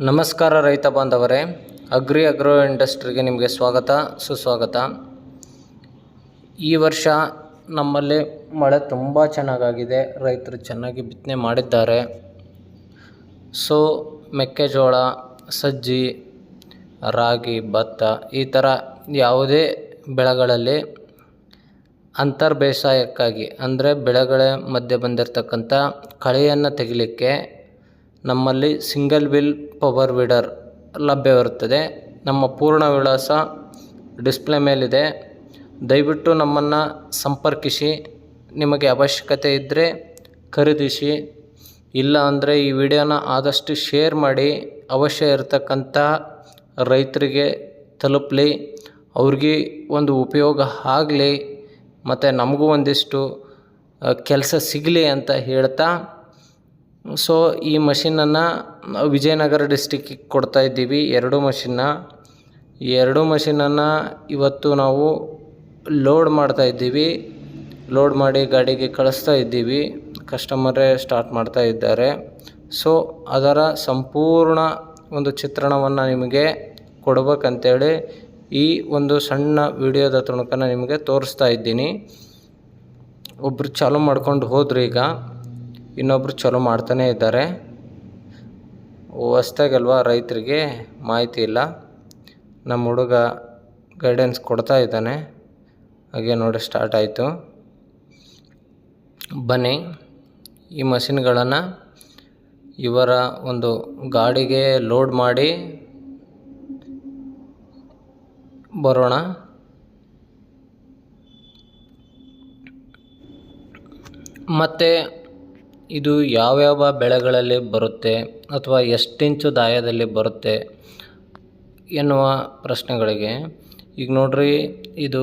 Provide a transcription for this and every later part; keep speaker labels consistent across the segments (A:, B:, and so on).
A: ನಮಸ್ಕಾರ ರೈತ ಬಾಂಧವರೇ, ಅಗ್ರಿ ಅಗ್ರೋ ಇಂಡಸ್ಟ್ರಿಗೆ ನಿಮಗೆ ಸ್ವಾಗತ, ಸುಸ್ವಾಗತ. ಈ ವರ್ಷ ನಮ್ಮಲ್ಲಿ ಮಳೆ ತುಂಬ ಚೆನ್ನಾಗಾಗಿದೆ, ರೈತರು ಚೆನ್ನಾಗಿ ಬಿತ್ತನೆ ಮಾಡಿದ್ದಾರೆ. ಸೊ, ಮೆಕ್ಕೆಜೋಳ, ಸಜ್ಜಿ, ರಾಗಿ, ಭತ್ತ, ಈ ಥರ ಯಾವುದೇ ಬೆಳೆಗಳಲ್ಲಿ ಅಂತರ್ ಬೇಸಾಯಕ್ಕಾಗಿ ಅಂದರೆ ಬೆಳೆಗಳ ಮಧ್ಯೆ ಬಂದಿರತಕ್ಕಂಥ ಕಳೆಯನ್ನು ತೆಗಿಲಿಕ್ಕೆ ನಮ್ಮಲ್ಲಿ ಸಿಂಗಲ್ ವಿಲ್ ಪವರ್ ವೀಡರ್ ಲಭ್ಯವಿರುತ್ತದೆ ನಮ್ಮ ಪೂರ್ಣ ವಿಳಾಸ ಡಿಸ್ಪ್ಲೇ ಮೇಲಿದೆ. ದಯವಿಟ್ಟು ನಮ್ಮನ್ನು ಸಂಪರ್ಕಿಸಿ. ನಿಮಗೆ ಅವಶ್ಯಕತೆ ಇದ್ದರೆ ಖರೀದಿಸಿ. ಇಲ್ಲ ಅಂದರೆ ಈ ವಿಡಿಯೋನ ಆದಷ್ಟು ಶೇರ್ ಮಾಡಿ. ಅವಶ್ಯ ಇರತಕ್ಕಂಥ ರೈತರಿಗೆ ತಲುಪಲಿ. ಅವ್ರಿಗೆ ಒಂದು ಉಪಯೋಗ ಆಗಲಿ. ಮತ್ತು ನಮಗೂ ಒಂದಿಷ್ಟು ಕೆಲಸ ಸಿಗಲಿ ಅಂತ ಹೇಳ್ತಾ ಸೊ ಈ ಮಷಿನನ್ನು ವಿಜಯನಗರ ಡಿಸ್ಟಿಕ್ಕಿಗೆ ಕೊಡ್ತಾ ಇದ್ದೀವಿ. ಎರಡು ಮಷಿನ್ನ ಎರಡು ಮಷಿನನ್ನು ಇವತ್ತು ನಾವು ಲೋಡ್ ಮಾಡ್ತಾ ಇದ್ದೀವಿ. ಲೋಡ್ ಮಾಡಿ ಗಾಡಿಗೆ ಕಳಿಸ್ತಾ ಇದ್ದೀವಿ. ಕಸ್ಟಮರೇ ಸ್ಟಾರ್ಟ್ ಮಾಡ್ತಾ ಇದ್ದಾರೆ. ಸೊ ಅದರ ಸಂಪೂರ್ಣ ಒಂದು ಚಿತ್ರಣವನ್ನು ನಿಮಗೆ ಕೊಡ್ಬೇಕಂತೇಳಿ ಈ ಒಂದು ಸಣ್ಣ ವಿಡಿಯೋದ ತುಣುಕನ್ನು ನಿಮಗೆ ತೋರಿಸ್ತಾ ಇದ್ದೀನಿ. ಒಬ್ಬರು ಚಾಲೂ ಮಾಡ್ಕೊಂಡು ಹೋದ್ರು ಈಗ ಇನ್ನೊಬ್ಬರು ಚಲೋ ಮಾಡ್ತಾನೇ ಇದ್ದಾರೆ. ಹೊಸ್ದಾಗಲ್ವ ರೈತರಿಗೆ ಮಾಹಿತಿ ಇಲ್ಲ. ನಮ್ಮ ಹುಡುಗ ಗೈಡೆನ್ಸ್ ಕೊಡ್ತಾ ಇದ್ದಾನೆ. ಹಾಗೆ ನೋಡಿ ಸ್ಟಾರ್ಟ್ ಆಯಿತು. ಬನ್ನಿ, ಈ ಮಷಿನ್ಗಳನ್ನು ಇವರ ಒಂದು ಗಾಡಿಗೆ ಲೋಡ್ ಮಾಡಿ ಬರೋಣ. ಮತ್ತು ಇದು ಯಾವ್ಯಾವ ಬೆಳೆಗಳಲ್ಲಿ ಬರುತ್ತೆ ಅಥವಾ ಎಷ್ಟಿಂಚು ದಾಯದಲ್ಲಿ ಬರುತ್ತೆ ಎನ್ನುವ ಪ್ರಶ್ನೆಗಳಿಗೆ, ಈಗ ನೋಡ್ರಿ ಇದು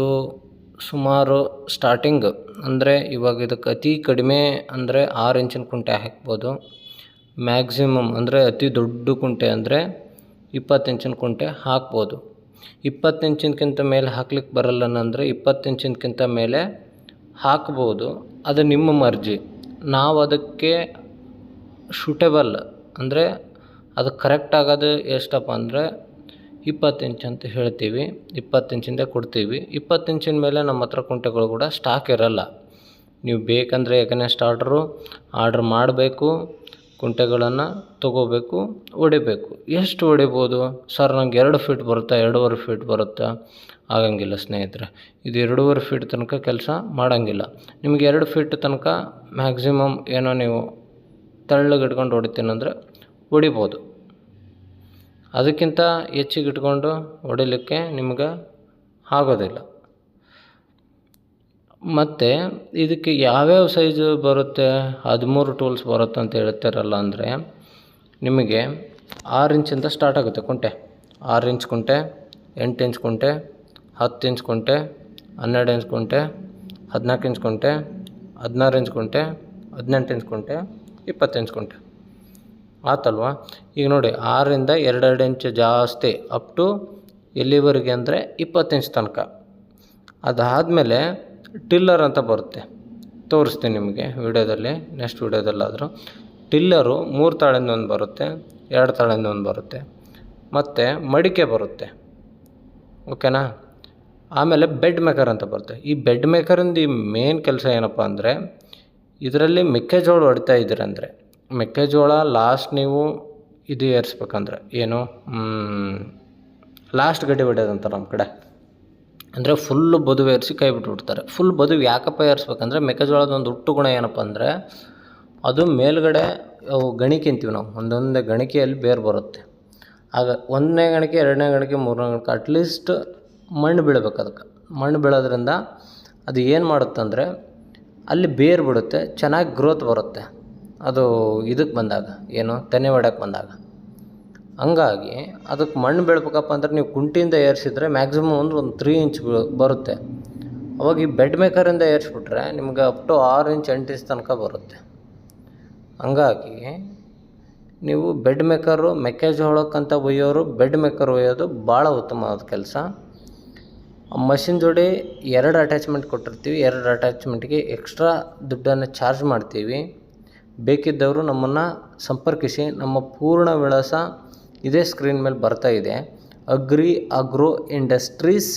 A: ಸುಮಾರು ಸ್ಟಾರ್ಟಿಂಗ್ ಅಂದರೆ ಇವಾಗ ಇದಕ್ಕೆ ಅತಿ ಕಡಿಮೆ ಅಂದರೆ ಆರು ಇಂಚಿನ ಕುಂಟೆ ಹಾಕ್ಬೋದು. ಮ್ಯಾಕ್ಸಿಮಮ್ ಅಂದರೆ ಅತಿ ದೊಡ್ಡ ಕುಂಟೆ ಅಂದರೆ ಇಪ್ಪತ್ತು ಇಂಚಿನ ಕುಂಟೆ ಹಾಕ್ಬೋದು. ಇಪ್ಪತ್ತು ಇಂಚಿನಕ್ಕಿಂತ ಮೇಲೆ ಹಾಕ್ಲಿಕ್ಕೆ ಬರಲ್ಲ ಅಂದರೆ ಇಪ್ಪತ್ತು ಇಂಚಿನಕ್ಕಿಂತ ಮೇಲೆ ಹಾಕ್ಬೋದು. ಅದು ನಿಮ್ಮ ಮರ್ಜಿ. ನಾವು ಅದಕ್ಕೆ ಶೂಟೆಬಲ್ ಅಂದರೆ ಅದು ಕರೆಕ್ಟ್ ಆಗೋದು ಎಷ್ಟಪ್ಪ ಅಂದರೆ ಇಪ್ಪತ್ತು ಇಂಚ್ ಅಂತ ಹೇಳ್ತೀವಿ. ಇಪ್ಪತ್ತು ಇಂಚಿಂದ ಕೊಡ್ತೀವಿ. ಇಪ್ಪತ್ತು ಇಂಚಿನ ಮೇಲೆ ನಮ್ಮ ಹತ್ರ ಕುಂಟೆಗಳು ಕೂಡ ಸ್ಟಾಕ್ ಇರೋಲ್ಲ. ನೀವು ಬೇಕಂದರೆ ಯಾಕಂದರೆ ಆರ್ಡ್ರು ಆರ್ಡ್ರ್ ಮಾಡಬೇಕು, ಕುಂಟೆಗಳನ್ನು ತಗೋಬೇಕು, ಹೊಡಿಬೇಕು. ಎಷ್ಟು ಹೊಡಿಬೋದು? ಸರ್, ನಂಗೆ ಎರಡು ಫೀಟ್ ಬರುತ್ತಾ? ಎರಡೂವರೆ ಫೀಟ್ ಬರುತ್ತಾ? ಆಗಂಗಿಲ್ಲ ಸ್ನೇಹಿತರೆ. ಇದು ಎರಡೂವರೆ ಫೀಟ್ ತನಕ ಕೆಲಸ ಮಾಡೋಂಗಿಲ್ಲ. ನಿಮಗೆ ಎರಡು ಫೀಟ್ ತನಕ ಮ್ಯಾಕ್ಸಿಮಮ್ ಏನೋ ನೀವು ತೆಳ್ಳಗೆ ಇಟ್ಕೊಂಡು ಹೊಡಿತೀನಿ ಅಂದರೆ ಹೊಡಿಬೋದು. ಅದಕ್ಕಿಂತ ಹೆಚ್ಚಿಗೆ ಇಟ್ಕೊಂಡು ಹೊಡಿಲಿಕ್ಕೆ ನಿಮ್ಗೆ ಆಗೋದಿಲ್ಲ. ಮತ್ತು ಇದಕ್ಕೆ ಯಾವ್ಯಾವ ಸೈಜು ಬರುತ್ತೆ, ಹದಿಮೂರು ಟೂಲ್ಸ್ ಬರುತ್ತೆ ಅಂತ ಹೇಳ್ತಾರಲ್ಲ ಅಂದರೆ ನಿಮಗೆ ಆರು ಇಂಚಿಂದ ಸ್ಟಾರ್ಟ್ ಆಗುತ್ತೆ ಕುಂಟೆ. ಆರು ಇಂಚ್ ಕುಂಟೆ, ಎಂಟು ಇಂಚ್ ಕುಂಟೆ ಹತ್ತು ಇಂಚ್ ಕುಂಟೆ ಹನ್ನೆರಡು ಇಂಚ್ ಕುಂಟೆ ಹದಿನಾಲ್ಕು ಇಂಚ್ ಕುಂಟೆ ಹದಿನಾರು ಇಂಚ್ ಕುಂಟೆ ಹದಿನೆಂಟು ಇಂಚ್ ಕುಂಟೆ ಇಪ್ಪತ್ತು ಇಂಚ್ ಕುಂಟೆ ಆತಲ್ವಾ? ಈಗ ನೋಡಿ, ಆರರಿಂದ ಎರಡೆರಡು ಇಂಚ್ ಜಾಸ್ತಿ ಅಪ್ ಟು ಎಲ್ಲಿವರೆಗೆ ಅಂದರೆ ಇಪ್ಪತ್ತು ಇಂಚ್ ತನಕ. ಅದಾದಮೇಲೆ ಟಿಲ್ಲರ್ ಅಂತ ಬರುತ್ತೆ. ತೋರಿಸ್ತೀನಿ ನಿಮಗೆ ವಿಡಿಯೋದಲ್ಲಿ ನೆಕ್ಸ್ಟ್ ವಿಡಿಯೋದಲ್ಲಾದರೂ. ಟಿಲ್ಲರು ಮೂರು ತಾಳಿಂದ ಒಂದು ಬರುತ್ತೆ, ಎರಡು ತಾಳಿಂದ ಒಂದು ಬರುತ್ತೆ. ಮತ್ತು ಮಡಿಕೆ ಬರುತ್ತೆ. ಓಕೆನಾ? ಆಮೇಲೆ ಬೆಡ್ ಮೇಕರ್ ಅಂತ ಬರುತ್ತೆ. ಈ ಬೆಡ್ ಮೇಕರಿಂದ ಈ ಮೇನ್ ಕೆಲಸ ಏನಪ್ಪ ಅಂದರೆ, ಇದರಲ್ಲಿ ಮೆಕ್ಕೆಜೋಳ ಹೊಡಿತಾ ಇದ್ದೀರಂದರೆ ಮೆಕ್ಕೆಜೋಳ ಲಾಸ್ಟ್ ನೀವು ಇದು ಏರಿಸ್ಬೇಕಂದ್ರೆ, ಏನು ಲಾಸ್ಟ್ ಗಡ್ಡೆ ಹೊಡ್ಯೋದಂತಾರೆ ನಮ್ಮ ಕಡೆ. ಅಂದರೆ ಫುಲ್ಲು ಬದುವು ಏರಿಸಿ ಕೈ ಬಿಟ್ಬಿಡ್ತಾರೆ ಫುಲ್ ಬದುವು ಯಾಕಪ್ಪ ಏರಿಸ್ಬೇಕಂದ್ರೆ, ಮೆಕ್ಕೆಜೋಳದ ಒಂದು ಹುಟ್ಟು ಗುಣ ಏನಪ್ಪ ಅಂದರೆ, ಅದು ಮೇಲ್ಗಡೆ ಅವು ಗಣಿಕೆ ಅಂತೀವಿ ನಾವು. ಒಂದೊಂದೇ ಗಣಿಕೆಯಲ್ಲಿ ಬೇರು ಬರುತ್ತೆ. ಆಗ ಒಂದನೇ ಗಣಿಕೆ, ಎರಡನೇ ಗಣಿಕೆ, ಮೂರನೇ ಗಣಿಕೆ ಅಟ್ಲೀಸ್ಟ್ ಮಣ್ಣು ಬೀಳ್ಬೇಕು ಅದಕ್ಕೆ. ಮಣ್ಣು ಬೀಳೋದ್ರಿಂದ ಅದು ಏನು ಮಾಡುತ್ತಂದರೆ ಅಲ್ಲಿ ಬೇರು ಬಿಡುತ್ತೆ, ಚೆನ್ನಾಗಿ ಗ್ರೋತ್ ಬರುತ್ತೆ. ಅದು ಇದಕ್ಕೆ ಬಂದಾಗ, ಏನು ತೆನೆ ಹೊಡ್ಯಕ್ಕೆ ಬಂದಾಗ. ಹಂಗಾಗಿ ಅದಕ್ಕೆ ಮಣ್ಣು ಬೀಳ್ಬೇಕಪ್ಪ ಅಂದ್ರೆ ನೀವು ಕುಂಟಿಯಿಂದ ಏರಿಸಿದ್ರೆ ಮ್ಯಾಕ್ಸಿಮಮ್ ಒಂದು ಒಂದು ತ್ರೀ ಇಂಚ್ ಬರುತ್ತೆ. ಅವಾಗ ಈ ಬೆಡ್ ಮೇಕರಿಂದ ಏರಿಸ್ಬಿಟ್ರೆ ನಿಮ್ಗೆ ಅಪ್ ಟು ಆರು ಇಂಚ್ ಎಂಟು ಇಂಚ್ ತನಕ ಬರುತ್ತೆ. ಹಂಗಾಗಿ ನೀವು ಬೆಡ್ ಮೇಕರು ಮೆಕ್ಕೆಜೋಳಕ್ಕಂತ ಒಯ್ಯೋರು ಬೆಡ್ ಮೇಕರ್ ಒಯ್ಯೋದು ಭಾಳ ಉತ್ತಮವಾದ ಕೆಲಸ. ಮಷಿನ್ ಜೋಡಿ ಎರಡು ಅಟ್ಯಾಚ್ಮೆಂಟ್ ಕೊಟ್ಟಿರ್ತೀವಿ. ಎರಡು ಅಟ್ಯಾಚ್ಮೆಂಟ್ಗೆ ಎಕ್ಸ್ಟ್ರಾ ದುಡ್ಡನ್ನು ಚಾರ್ಜ್ ಮಾಡ್ತೀವಿ. ಬೇಕಿದ್ದವರು ನಮ್ಮನ್ನು ಸಂಪರ್ಕಿಸಿ, ನಮ್ಮ ಪೂರ್ಣ ವಿಳಾಸ ಇದೇ ಸ್ಕ್ರೀನ್ ಮೇಲೆ ಬರ್ತಾ ಇದೆ. ಅಗ್ರಿ ಅಗ್ರೋ ಇಂಡಸ್ಟ್ರೀಸ್,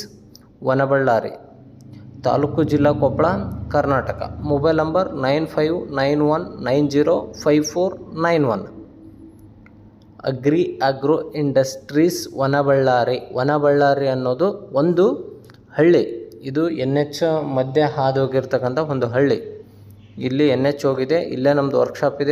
A: ವನಬಳ್ಳಾರಿ, ತಾಲೂಕು ಜಿಲ್ಲಾ Koppal, Karnataka. Mobile number nine five nine one nine zero five four nine one. Agri agro industries, Vanaballari. Vanaballari ಅನ್ನೋದು ಒಂದು ಹಳ್ಳಿ. ಇದು ಎನ್ ಎಚ್ ಮಧ್ಯೆ ಹಾದು ಹೋಗಿರ್ತಕ್ಕಂಥ ಒಂದು ಹಳ್ಳಿ. ಇಲ್ಲಿ ಎನ್ ಎಚ್ ಹೋಗಿದೆ, ಇಲ್ಲೇ ನಮ್ಮದು ವರ್ಕ್ಶಾಪ್ ಇದೆ.